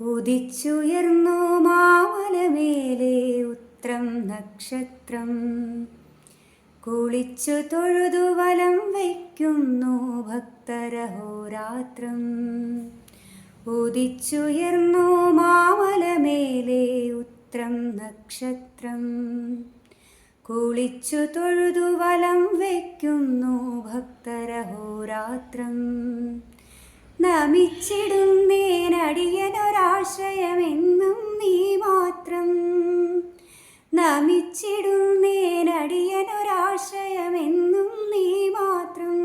ഉദിച്ചുയർന്നു മാമലമേലെ ഉത്രം നക്ഷത്രം. കുളിച്ചു തൊഴുതു വലം വയ്ക്കുന്നു ഭക്തരഹോരാത്രം. ഉദിച്ചുയർന്നു മാമലമേലെ ഉത്രം നക്ഷത്രം. കുളിച്ചു തൊഴുതു വലം വയ്ക്കുന്നു ഭക്തരഹോരാത്രം. നമിച്ചിടുന്നേനടിയനൊരാശയമെന്നും നീ മാത്രം. നമിച്ചിടുന്നേനടിയനൊരാശ്രയമെന്നും നീ മാത്രം.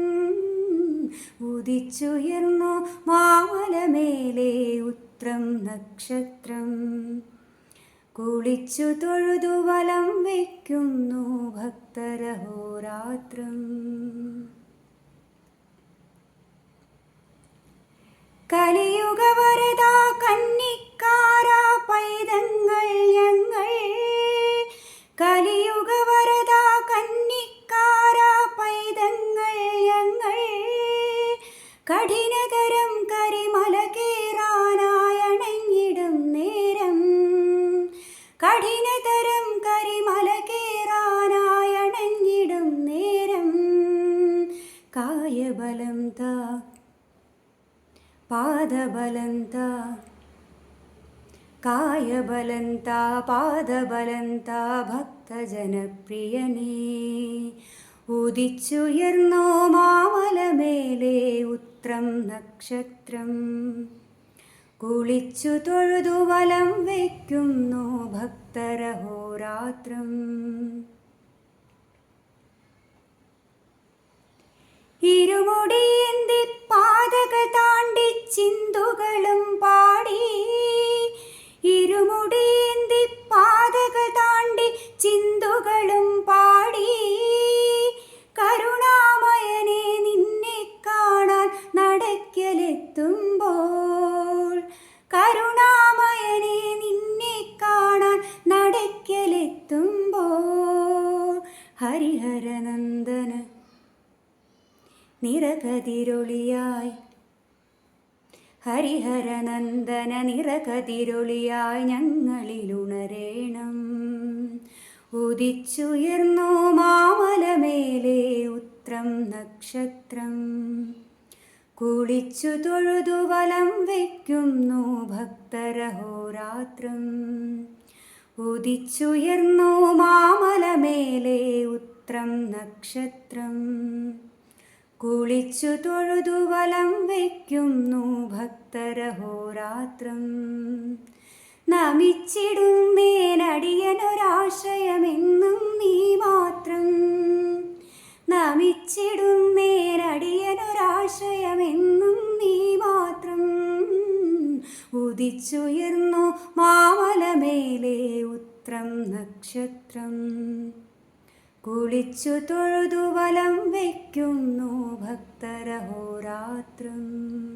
ഉദിച്ചുയർന്നു മാമലമേലെ ഉത്രം നക്ഷത്രം. കുളിച്ചു തൊഴുതു വലം വയ്ക്കുന്നു ഭക്തരഹോരാത്രം. കലിയുഗ വരദ കന്നിക്കാര പൈതങ്ങൾ ഞങ്ങൾ. കലിയുഗ വരദ കന്നിക്കാര പൈതങ്ങൾ ഞങ്ങൾ. കഠിനതരം കരിമല കേറാനായണഞ്ഞിടും നേരം. കഠിനതരം കരിമല കേറാനായണഞ്ഞിടും നേരം. കായബലം താ പാദബലന്ത. കായബലന്ത പാദബലന്ത ഭക്തജനപ്രിയനേ. ഉദിച്ചുയർന്നോ മാമലമേലെ ഉത്രം നക്ഷത്രം. കുളിച്ചു തൊഴുതു വലം വയ്ക്കുന്നു ഭക്തരഹോരാത്രം. ഇരുമുടിയേന്തി ചിന്തുകളും പാടി. കരുണാമയനെ നിന്നെ കാണാൻ നടക്കലെത്തുമ്പോൾ. കരുണാമയനെ നിന്നെ കാണാൻ നടക്കലെത്തുമ്പോൾ. ഹരിഹരനന്ദന നിറകതിരൊളിയായി. ഹരിഹരനന്ദന നിറകതിരൊളിയായി ഞങ്ങളിലുണരേണം. ഉദിച്ചുയർന്നു മാമലമേലെ ഉത്രം നക്ഷത്രം. കുളിച്ചു തൊഴുതു വലം വയ്ക്കുന്നു ഭക്തരഹോരാത്രം. ഉദിച്ചുയർന്നു മാമലമേലെ ഉത്രം നക്ഷത്രം. കുളിച്ചു തൊഴുതു വലം വയ്ക്കുന്നു ഭക്തരഹോരാത്രം. നമിച്ചിടുന്നേനടിയനൊരാശയമെന്നും നീ മാത്രം. നമിച്ചിടുന്നേനടിയനൊരാശയമെന്നും നീ മാത്രം. ഉദിച്ചുയർന്നു മാമലമേലെ ഉത്രം നക്ഷത്രം. കുളിച്ചു തൊഴുതു വലം വയ്ക്കുന്നു ഭക്തരഹോരാത്രം.